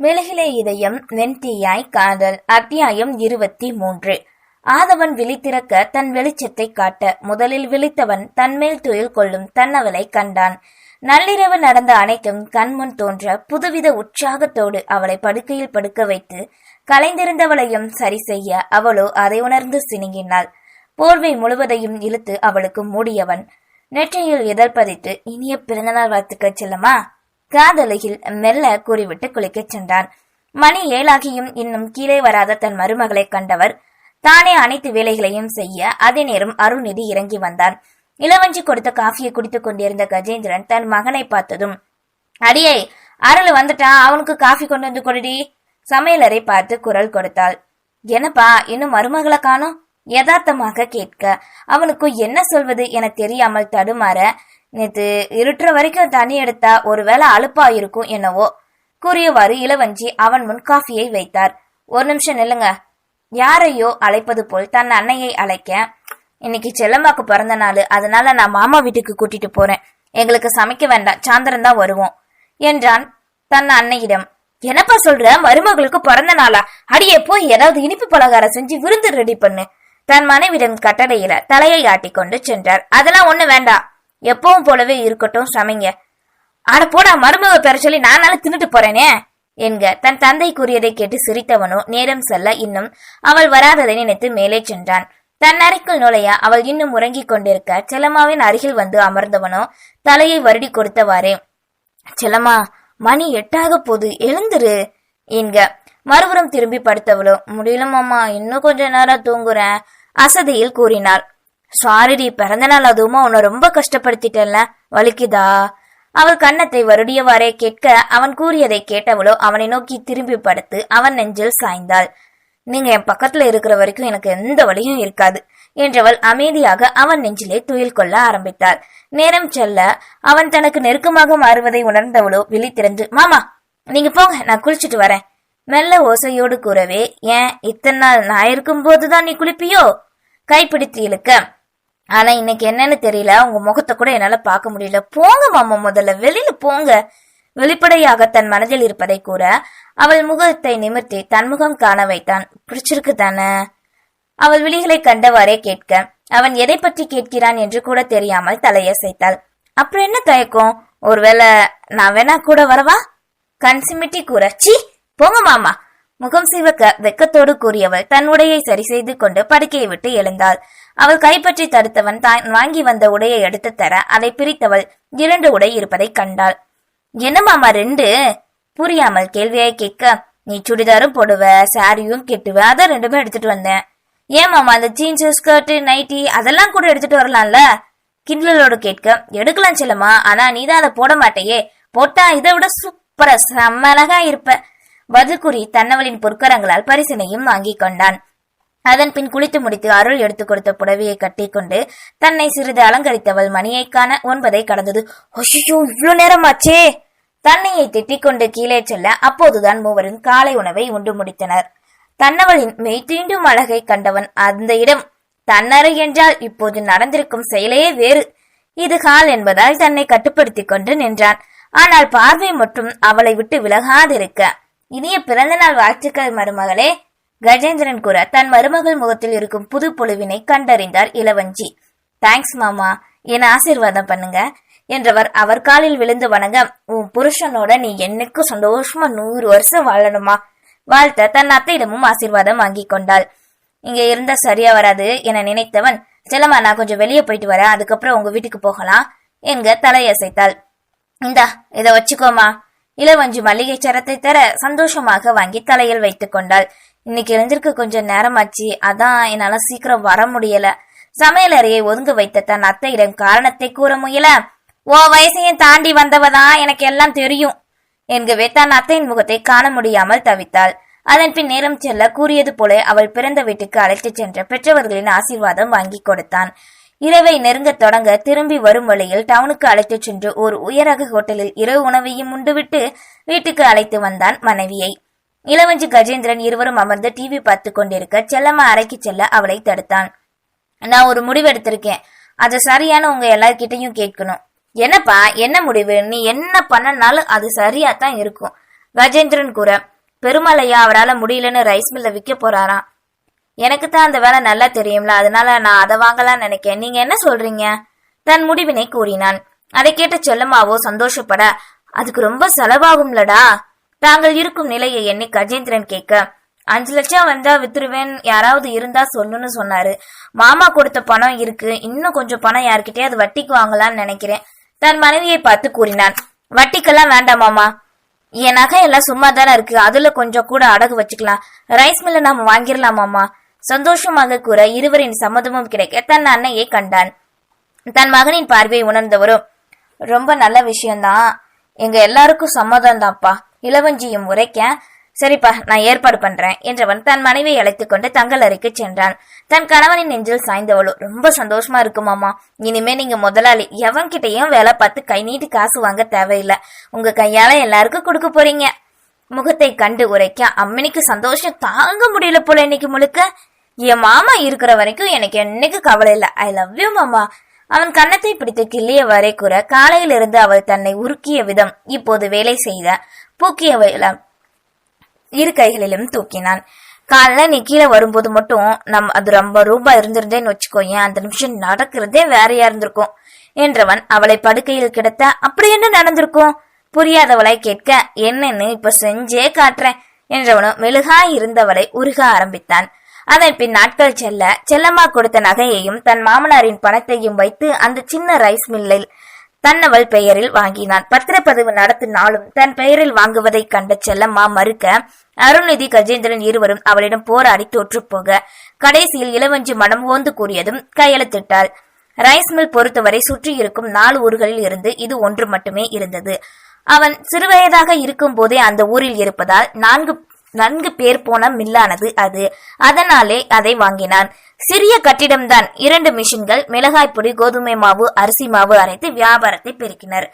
மெழுகிலே இதயம் நெண்டியாய் காதல் அத்தியாயம் இருபத்தி மூன்று ஆதவன் விழித்திறக்க தன் வெளிச்சத்தை காட்ட முதலில் விழித்தவன் தன்மேல் துயில் கொள்ளும் தன்னவளை கண்டான். நள்ளிரவு நடந்த அனைத்தும் கண்முன் தோன்ற புதுவித உற்சாகத்தோடு அவளை படுக்கையில் படுக்க வைத்து கலைந்திருந்தவளையும் சரி செய்ய அவளோ அதை உணர்ந்து சினுங்கினாள். போர்வை முழுவதையும் இழுத்து அவளுக்கு மூடியவன் நெற்றியில் இதழ் பதித்து இனிய பிறந்தநாள் வாழ்த்துக்கள் செல்லமா காதலையில் மெல்ல கூறிவிட்டு குளிக்கச் சென்றான். மணி ஏழாகியும் இன்னும் கீழே வராத தன் மருமகளை கண்டவர். தானே அனைத்து வேலைகளையும் செய்ய அதே நேரம் அருள்நிதி இறங்கி வந்தான். இளவஞ்சி கொடுத்த காஃபியை குடித்துக் கொண்டிருந்த கஜேந்திரன் தன் மகனை பார்த்ததும் அடியே அருள் வந்துட்டான் அவனுக்கு காஃபி கொண்டு வந்து கொடுடி. சமையலறை பார்த்து குரல் கொடுத்தாள். என்னப்பா இன்னும் மருமகளை காணும்? யதார்த்தமாக கேட்க அவனுக்கு என்ன சொல்வது என தெரியாமல் தடுமாற நேத்து இருட்டுற வரைக்கும் தண்ணி எடுத்தா ஒருவேளை அழுப்பா இருக்கும் என்னவோ. கூறியவாறு இளவஞ்சி அவன் முன் காஃபியை வைத்தார். ஒரு நிமிஷம் நில்லுங்க. யாரையோ அழைப்பது போல் தன் அன்னையை அழைக்க. இன்னைக்கு செல்லம்மாக்கு பிறந்த நாள். அதனால நான் மாமா வீட்டுக்கு கூட்டிட்டு போறேன். எங்களுக்கு சமைக்க வேண்டாம். சாயந்தரம் தான் வருவோம். என்றான் தன் அன்னையிடம். என்னப்பா சொல்ற? மருமகளுக்கு பிறந்த நாளா? அடியே போய் ஏதாவது இனிப்பு பலகாரம் செஞ்சு விருந்து ரெடி பண்ணு. தன் மனைவிடம் கட்டளையில தலையை ஆட்டிக்கொண்டு சென்றார். அதெல்லாம் ஒண்ணு வேண்டாம். எப்பவும் போலவே இருக்கட்டும் சமைங்க. அட போடா மருமக பெற சொல்லி நானாலும் தின்னுட்டு போறேனே என்க. தன் தந்தை கூறியதை கேட்டு சிரித்தவனோ நேரம் செல்ல இன்னும் அவள் வராததை நினைத்து மேலே சென்றான். தன் அறைக்குள் நுழைய அவள் இன்னும் உறங்கிக் கொண்டிருக்க செல்லம்மாவின் அருகில் வந்து அமர்ந்தவனோ தலையை வருடி கொடுத்தவாறே செல்லம்மா மணி எட்டாக போது எழுந்துரு என்க. மறுபுறம் திரும்பி படுத்தவளோ முடியல மாமா இன்னும் கொஞ்ச நேரம் தூங்குறேன் அசதியில் கூறினாள். சாரிடி பிறந்த நாள் அதுவுமா உன்னை ரொம்ப கஷ்டப்படுத்திட்டேன்ல. வலிக்குதா? அவள் கன்னத்தை வருடியவாறே கேட்க அவன் கூறியதை கேட்டவளோ அவனை நோக்கி திரும்பி படுத்து அவன் நெஞ்சில் சாய்ந்தாள். நீங்க என் பக்கத்துல இருக்கிற வரைக்கும் எனக்கு எந்த வழியும் இருக்காது என்றவள் அமைதியாக அவன் நெஞ்சிலே துயில் கொள்ள ஆரம்பித்தாள். நேரம் செல்ல அவன் தனக்கு நெருக்கமாக மாறுவதை உணர்ந்தவளோ விழித்திறந்து மாமா நீங்க போங்க நான் குளிச்சுட்டு வரேன். மெல்ல ஓசையோடு கூறவே ஏன் இத்தனை நாள் நான் இருக்கும்போதுதான் நீ குளிப்பியோ? கைப்பிடித்து இழுக்க ஆனா இன்னைக்கு என்னன்னு தெரியல. உங்க முகத்தை கூட என்னால பார்க்க முடியல. போங்க மாமா முதல்ல. வெளியில போங்க. வெளிப்படையாக தன் மனதில் இருப்பதை கூற அவள் முகத்தை நிமிர்த்தி தன் முகம் காண வைத்தான். பிடிச்சிருக்கு தானே? அவள் விழிகளை கண்டவாறே கேட்க அவன் எதை பற்றி கேட்கிறான் என்று கூட தெரியாமல் தலையசைத்தாள் அப்புறம் என்ன தயக்கம்? ஒருவேளை நான் வேணா கூட வரவா? கண் சிமிட்டி கூற. சி போங்க மாமா. முகம் சிவக்க வெக்கத்தோடு கூறியவள் தன் உடையை சரி செய்து கொண்டு படுக்கையை விட்டு எழுந்தாள். அவள் கைப்பற்றி தடுத்தவன் தான் வாங்கி வந்த உடையை எடுத்து தர அதை பிரித்தவள் இரண்டு உடை இருப்பதை கண்டாள். என்ன மாமா ரெண்டு? புரியாமல் கேள்வியாய் கேட்க. நீ சுடிதாரும் போடுவ சாரியும் கெட்டுவ அதான் ரெண்டுமே எடுத்துட்டு வந்தேன். ஏன் மாமா அந்த ஜீன்ஸ் ஸ்கர்ட் நைட்டி அதெல்லாம் கூட எடுத்துட்டு வரலாம்ல? கிண்டலோடு கேட்க. எடுக்கலாம் செல்லம்மா. ஆனா நீதான் அதை போட மாட்டேயே. போட்டா இதை விட சூப்பரா செம்ம அழகா இருப்ப. பதில்குறி தன்னவளின் பொற்கரங்களால் பரிசினையும் வாங்கிக் கொண்டான். அதன் பின் குளித்து முடித்து அருள் எடுத்துக் கொடுத்த புடவையை கட்டிக்கொண்டு தன்னை சிறிது அலங்கரித்தவள் மணியை காண ஒன்பதை கடந்தது. ஐயோ இவ்வளவு நேரமாச்சே! தன்னையை திட்டிக் கொண்டு கீழே செல்ல அப்போதுதான் மூவரும் காலை உணவை உண்டு முடித்தனர். தன்னவளின் மெய் தீண்டும் அழகை கண்டவன் அந்த இடம் தன்னறை என்றால் இப்போது நடந்திருக்கும் செயலையே வேறு. இது ஹால் என்பதால் தன்னை கட்டுப்படுத்திக் கொண்டு நின்றான். ஆனால் பார்வை மட்டும் அவளை விட்டு விலகாதிருக்க இனிய பிறந்தநாள் வாழ்த்துக்கள் மருமகளே. கஜேந்திரன் கூற தன் மருமகள் முகத்தில் இருக்கும் புது பொலிவினை கண்டறிந்தார் இளவஞ்சி. தேங்க்ஸ் மாமா. என ஆசீர்வாதம் பண்ணுங்க. என்றவர் அவர் காலில் விழுந்து வணங்க. உன் புருஷனோட நீ என்னைக்கு சந்தோஷமா நூறு வருஷம் வாழணுமா? வாழ்த்த தன் அத்தையிடமும் ஆசீர்வாதம் வாங்கி கொண்டாள். இங்க இருந்தா சரியா வராது என நினைத்தவன் செல்லம்மா நான் கொஞ்சம் வெளியே போயிட்டு வரேன். அதுக்கப்புறம் உங்க வீட்டுக்கு போகலாம் என்க தலையசைத்தாள். இந்தா இத வச்சுக்கோமா இளவஞ்சி மல்லிகை சரத்தை தர சந்தோஷமாக வாங்கி தலையில் வைத்துக் கொண்டாள். இன்னைக்கு எழுந்திருக்க கொஞ்சம் நேரமாச்சு அதான் என்னால சீக்கிரம் வர முடியல. சமையலறையை ஒதுங்க வைத்த தன் அத்தையிடம் காரணத்தை கூற முயல ஓ வயசையும் தாண்டி வந்தவதான் எனக்கு எல்லாம் தெரியும் என்கவே தன் அத்தையின் முகத்தை காண முடியாமல் தவித்தாள். அதன் பின் நேரம் செல்ல கூறியது போல அவள் பிறந்த வீட்டுக்கு அழைத்துச் சென்ற பெற்றவர்களின் ஆசீர்வாதம் வாங்கி கொடுத்தான். இரவை நெருங்கத் தொடங்க திரும்பி வரும் வழியில் டவுனுக்கு அழைத்துச் சென்று ஒரு உயரக ஹோட்டலில் இரவு உணவையும் உண்டுவிட்டு வீட்டுக்கு அழைத்து வந்தான் மனைவியை. இளவஞ்சி கஜேந்திரன் இருவரும் அமர்ந்து டிவி பார்த்து கொண்டிருக்க செல்லம்மா அறைக்கு செல்ல அவளை தடுத்தான். நான் ஒரு முடிவு எடுத்திருக்கேன் அது சரியான உங்க எல்லார்கிட்டையும் கேட்கணும். என்னப்பா என்ன முடிவு? நீ என்ன பண்ணனாலும் அது சரியா தான் இருக்கும். கஜேந்திரன் கூற பெருமாளையா அவரால முடியலன்னு ரைஸ் மில்ல விற்க போறாராம். எனக்கு தான் அந்த வேலை நல்லா தெரியும்ல அதனால நான் அதை வாங்கலாம்னு நினைக்கேன். நீங்க என்ன சொல்றீங்க? தன் முடிவினை கூறினான். அதை கேட்ட செல்லம்மாவோ சந்தோஷப்பட அதுக்கு ரொம்ப செலவாகும்லடா. தாங்கள் இருக்கும் நிலையை எண்ணி கஜேந்திரன் கேட்க அஞ்சு லட்சம் வந்தா வித்துருவேன் யாராவது இருந்தா சொல்லுன்னு சொன்னாரு. மாமா கொடுத்த பணம் இருக்கு இன்னும் கொஞ்சம் பணம் யார்கிட்டயே அது வட்டிக்கு வாங்கலாம்னு நினைக்கிறேன். தன் மனைவியை பார்த்து கூறினான் வட்டிக்கெல்லாம் வேண்டாம் மாமா. என் நகை எல்லாம் சும்மா தானே இருக்கு அதுல கொஞ்சம் கூட அடகு வச்சுக்கலாம். ரைஸ் மில்ல நாம வாங்கிடலாமாமா சந்தோஷமாக கூற இருவரின் சம்மதமும் கிடைக்க தன் அன்னையை கண்டான். தன் மகனின் பார்வையை உணர்ந்தவரும் ரொம்ப நல்ல விஷயம்தான். எங்க எல்லாருக்கும் சம்மதம் தான்ப்பா இளவஞ்சியும் உரைக்க சரிப்பா நான் ஏற்பாடு பண்றேன் என்றவன் தன் மனைவியை அழைத்துக் கொண்டு தங்கள் அறைக்கு சென்றான். தன் கணவனின் நெஞ்சில் சாய்ந்தவளோ ரொம்ப சந்தோஷமா இருக்குமாமா இனிமே நீங்க முதலாளி. எவன்கிட்டயும் வேலை பார்த்து கை நீட்டி காசு வாங்க தேவையில்லை. உங்க கையால எல்லாருக்கும் கொடுக்க போறீங்க. முகத்தை கண்டு உரைக்க அம்மனிக்கு சந்தோஷம் தாங்க முடியல போல இன்னைக்கு முழுக்க. என் மாமா இருக்கிற வரைக்கும் எனக்கு என்னைக்கு கவலை இல்ல. ஐ லவ் யூ மாமா. அவன் கன்னத்தை பிடித்து கிள்ளிய வரை கூற காலையிலிருந்து அவள் தன்னை உருக்கிய விதம் இப்போது வேலை செய்த பூக்கிய இரு கைகளிலும் தூக்கினான். காலைல நீ கீழே வரும்போது மட்டும் நம் அது ரொம்ப ரூபாய் இருந்திருந்தேன்னு வச்சுக்கோயேன். அந்த நிமிஷம் நடக்கிறதே வேறையா இருந்திருக்கும் என்றவன் அவளை படுக்கையில் கிடத்த அப்படி என்ன நடந்திருக்கும்? புரியாதவளை கேட்க என்னன்னு இப்ப செஞ்சே காட்டுறேன் என்றவனும் மெழுகாய் இருந்தவளை உருக ஆரம்பித்தான். அதன் பின் நாட்கள் செல்ல செல்லம்மா கொடுத்த நகையையும் தன் மாமனாரின் பணத்தையும் வைத்து அந்த சின்ன ரைஸ் மில்லில் தன்னவள் பெயரில் வாங்கினான். பத்திரப்பதிவு நடத்தினாலும் தன் பெயரில் வாங்குவதை கண்ட செல்லம்மா மறுக்க அருள்நிதி கஜேந்திரன் இருவரும் அவளிடம் போராடி தோற்றுப்போக கடைசியில் இளவஞ்சி மனம் ஓந்து கூறியதும் கையெழுத்திட்டாள். ரைஸ் மில் பொறுத்தவரை சுற்றியிருக்கும் நாலு ஊர்களில் இருந்து இது ஒன்று மட்டுமே இருந்தது. அவன் சிறுவயதாக இருக்கும் போதே அந்த ஊரில் இருப்பதால் நான்கு நன்கு பேர் போன மில்லானது அது. அதனாலே அதை வாங்கினான். சிறிய கட்டிடம்தான். இரண்டு மிஷின்கள் மிளகாய் பொடி கோதுமை மாவு அரிசி மாவு அரைத்து வியாபாரத்தை பெருக்கினர்.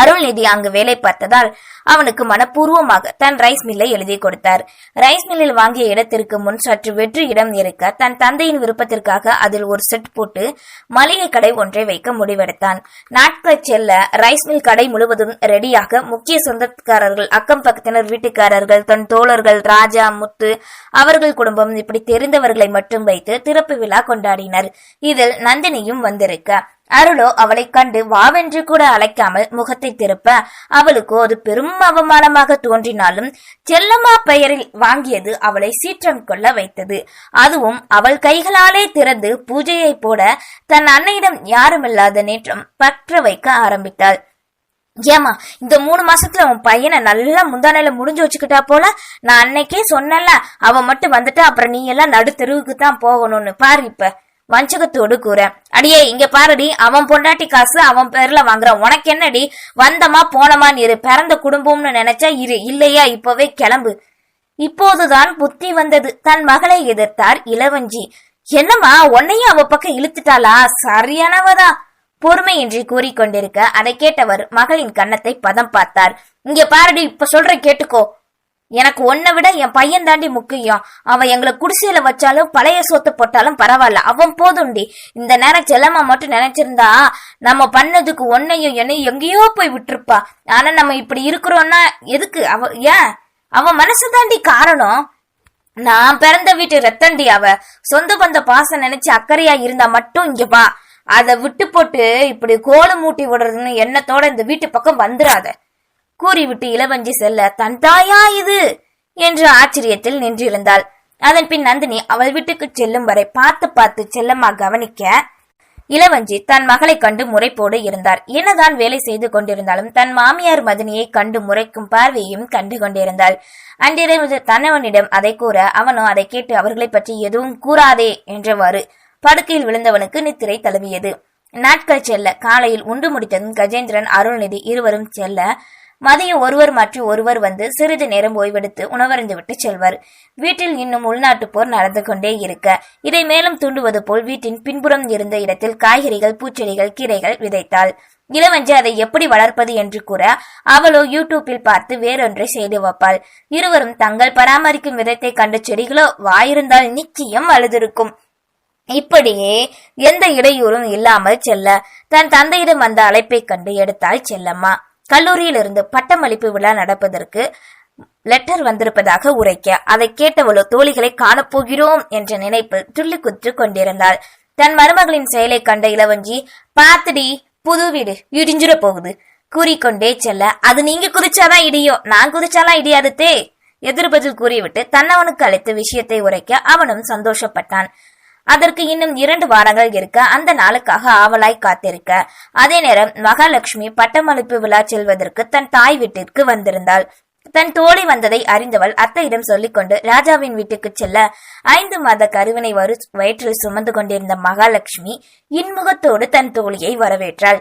அருள்நிதி அங்கு வேலை பார்த்ததால் அவனுக்கு மனப்பூர்வமாக தன் ரைஸ் மில்லை எழுதி கொடுத்தார். ரைஸ் மில்லில் வாங்கிய இடத்திற்கு முன் சற்று வெற்று இடம் இருக்க தன் தந்தையின் விருப்பத்திற்காக அதில் ஒரு செட் போட்டு மளிகை கடை ஒன்றை வைக்க முடிவெடுத்தான். நாட்கள் செல்ல ரைஸ் மில் கடை முழுவதும் ரெடியாக முக்கிய சொந்தக்காரர்கள் அக்கம் பக்கத்தினர் வீட்டுக்காரர்கள் தன் தோழர்கள் ராஜா முத்து அவர்கள் குடும்பம் இப்படி தெரிந்தவர்களை மட்டும் வைத்து திறப்பு விழா கொண்டாடினர். இதில் நந்தினியும் வந்திருக்க அருளோ அவளைக் கண்டு வாவென்று கூட அழைக்காமல் முகத்தை திருப்ப அவளுக்கோ அது பெரும் அவமானமாக தோன்றினாலும் செல்லம்மா பெயரில் வாங்கியது அவளை சீற்றம் கொள்ள வைத்தது. அதுவும் அவள் கைகளாலே திறந்து பூஜையை போட தன் அன்னையிடம் யாருமில்லாத நேற்றம் பற்ற வைக்க ஆரம்பித்தாள். ஏமா இந்த மூணு மாசத்துல உன் பையனை நல்லா முந்தானையில முடிஞ்சு வச்சுக்கிட்டா போல? நான் அன்னைக்கே சொன்னல அவன் மட்டும் வந்துட்டா அப்புறம் நீ எல்லாம் நடு தெருவுக்கு தான் போகணும்னு. பாரு இப்ப. வஞ்சகத்தோடு கூற அடியே இங்க பாருடி அவன் பொண்டாட்டி காசு அவன் பேர்ல வாங்குறான் உனக்கு என்னடி? வந்தமா போனமான்னு இரு. பிறந்த குடும்பம்னு நினைச்சா இரு. இல்லையா இப்பவே கிளம்பு. இப்போதுதான் புத்தி வந்தது. தன் மகளை எதிர்த்தார் இளவஞ்சி. என்னம்மா உன்னையும் அவ பக்கம் இழுத்துட்டாளா? சரியானவதா? பொறுமையின்றி கூறிக்கொண்டிருக்க அதை கேட்டவர் மகளின் கன்னத்தை பதம் பார்த்தார். இங்க பாருடி இப்ப சொல்ற கேட்டுக்கோ. எனக்கு உன்னை விட என் பையன் தாண்டி முக்கியம். அவன் எங்களை குடிசையில வச்சாலும் பழைய சோத்து போட்டாலும் பரவாயில்ல. அவன் போதும்டி இந்த நேரம் செல்லம்மா மட்டும் நினைச்சிருந்தா நம்ம பண்ணதுக்கு ஒன்னையும் என்னையும் எங்கேயோ போய் விட்டுருப்பா. ஆனா நம்ம இப்படி இருக்கிறோம்னா எதுக்கு? அவ ஏன்? அவன் மனசு தாண்டி காரணம்? நான் பிறந்த வீட்டு ரத்தண்டி அவ. சொந்த பந்த பாசம் நினைச்சு அக்கறையா இருந்தா மட்டும் இங்க வா. அதை விட்டு போட்டு இப்படி கோலம் மூட்டி விடுறதுன்னு எண்ணத்தோட இந்த வீட்டு பக்கம் வந்துடாத கூறிவிட்டு இளவஞ்சி செல்ல தன் தாயா இது? என்று ஆச்சரியத்தில் நின்றிருந்தாள். அதன் பின் நந்தினி அவள் வீட்டுக்கு செல்லும் வரை பார்த்து பார்த்து செல்லம்மா கவனிக்க இளவஞ்சி தன் மகளை கண்டு முறைப்போடு இருந்தார். என்னதான் வேலை செய்து கொண்டிருந்தாலும் தன் மாமியார் மதினியை கண்டு முறைக்கும் பார்வையும் கண்டு கொண்டிருந்தாள். அன்றிரவு தன்னவனிடம் அதை கூற அவனோ அதை கேட்டு அவர்களை பற்றி எதுவும் கூறாதே என்றவாறு படுக்கையில் விழுந்தவனுக்கு நித்திரை தழுவியது. நாட்கள் செல்ல காலையில் உண்டு முடித்ததும் கஜேந்திரன் அருள்நிதி இருவரும் செல்ல மதியம் ஒருவர் மற்றும் ஒருவர் வந்து சிறிது நேரம் ஓய்வெடுத்து உணவருந்து விட்டு செல்வர். வீட்டில் இன்னும் உள்நாட்டு போர் நடந்து கொண்டே இருக்க. இதை மேலும் தூண்டுவது போல் வீட்டின் பின்புறம் இருந்த இடத்தில் காய்கறிகள் பூச்செடிகள் கீரைகள் விதைத்தாள். இளவஞ்சி அதை எப்படி வளர்ப்பது என்று கூற அவளோ யூடியூப்பில் பார்த்து வேறொன்றை செய்து வைப்பாள். இருவரும் தங்கள் பராமரிக்கும் விதத்தை கண்ட செடிகளோ வாயிருந்தால் நிச்சயம் அழுதிருக்கும். இப்படியே எந்த இடையூறும் இல்லாமல் செல்ல. தன் தந்தையிடம் வந்த அழைப்பை கண்டு எடுத்தாள் செல்லம்மா. கல்லூரியிலிருந்து பட்டமளிப்பு விழா நடப்பதற்கு லெட்டர் வந்திருப்பதாக உரைக்க அதை கேட்டவளோ தோழிகளை காணப்போகிறோம் என்ற நினைப்பில் துள்ளி குத்து கொண்டிருந்தாள். தன் மருமகளின் செயலை கண்ட இளவஞ்சி பாத்துடி புது வீடு இடிஞ்சிட போகுது. கூறிக்கொண்டே செல்ல அது நீங்க குதிச்சாதான் இடியும் நான் குதிச்சாலாம் இடியாதுதே எதிர்பதில் கூறிவிட்டு தன்னவனுக்கு அழைத்த விஷயத்தை உரைக்க அவனும் சந்தோஷப்பட்டான். அதற்கு இன்னும் இரண்டு வாரங்கள் இருக்க அந்த நாளுக்காக ஆவலாய் காத்திருக்க. அதே நேரம் மகாலட்சுமி பட்டமளிப்பு விழா செல்வதற்கு தன் தாய் வீட்டிற்கு வந்திருந்தாள். தன் தோழி வந்ததை அறிந்தவள் அத்தையிடம் சொல்லிக்கொண்டு ராஜாவின் வீட்டுக்கு செல்ல ஐந்து மாத கருவினை வரு வயிற்றில் சுமந்து கொண்டிருந்த மகாலட்சுமி இன்முகத்தோடு தன் தோழியை வரவேற்றாள்.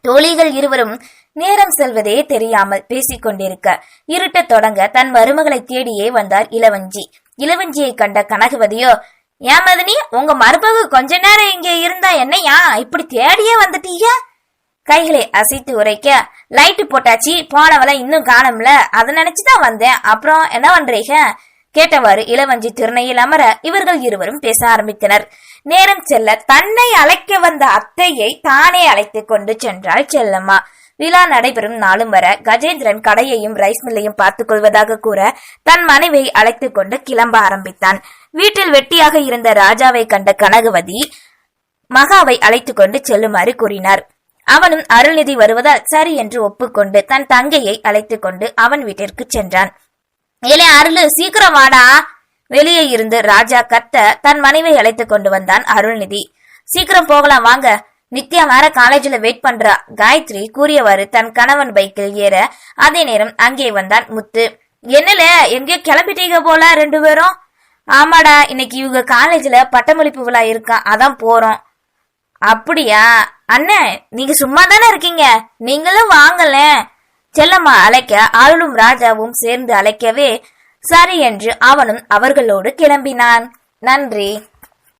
தோழிகள் இருவரும் நேரம் செல்வதே தெரியாமல் பேசிக் கொண்டிருக்க. இருட்டத் தொடங்க தன் மருமகளை தேடியே வந்தார் இளவஞ்சி. இளவஞ்சியை கண்ட கனகவதியோ ஏன் மதனி உங்க மருமக கொஞ்ச நேரம் இங்கே இருந்தா என்னையா? இப்படி தேடியே வந்துட்டீங்க? கைகளை அசைத்து உரைக்க லைட்டு போட்டாச்சு போனவளை இன்னும் காணும்ல. அதை நினைச்சுதான் வந்தேன். அப்புறம் என்ன பண்றீங்க? கேட்டவாறு இளவஞ்சி திருநையில் அமர இவர்கள் இருவரும் பேச ஆரம்பித்தனர். நேரம் செல்ல தன்னை அழைக்க வந்த அத்தையை தானே அழைத்து கொண்டு சென்றாள் செல்லம்மா. விழா நடைபெறும் நாளும் வர கஜேந்திரன் கடையையும் ரைஸ் மில்லையும் பார்த்துக் கொள்வதாக கூற தன் மனைவியை அழைத்து கொண்டு கிளம்ப ஆரம்பித்தான். வீட்டில் வெட்டியாக இருந்த ராஜாவை கண்ட கனகவதி மகாவை அழைத்துக் கொண்டு செல்லுமாறு கூறினார். அவனும் அருள்நிதி வருவதால் சரி என்று ஒப்புக்கொண்டு தன் தங்கையை அழைத்துக் கொண்டு அவன் வீட்டிற்கு சென்றான். ஏலே அருளு சீக்கிரம் வாடா. வெளியே இருந்து ராஜா கத்த தன் மனைவியை அழைத்துக் கொண்டு வந்தான் அருள்நிதி. சீக்கிரம் போகலாம் வாங்க. நித்யா வேற காலேஜ்ல வெயிட் பண்றா. காயத்ரி கூறியவாறு தன் கணவன் பைக்கில் ஏற அதே நேரம் அங்கே வந்தான் முத்து. என்னல எங்கேயோ கிளம்பிட்டீங்க போல ரெண்டு பேரும். ஆமாடா இன்னைக்கு இவங்க காலேஜ்ல பட்டமளிப்பு விழா இருக்கான் அதான் போறோம். அப்படியா? அண்ணே நீங்க சும்மா தானே இருக்கீங்க? நீங்களும் வாங்கல. செல்லம்மா அழைக்க அருளும் ராஜாவும் சேர்ந்து அழைக்கவே சரி என்று அவனும் அவர்களோடு கிளம்பினான். நன்றி.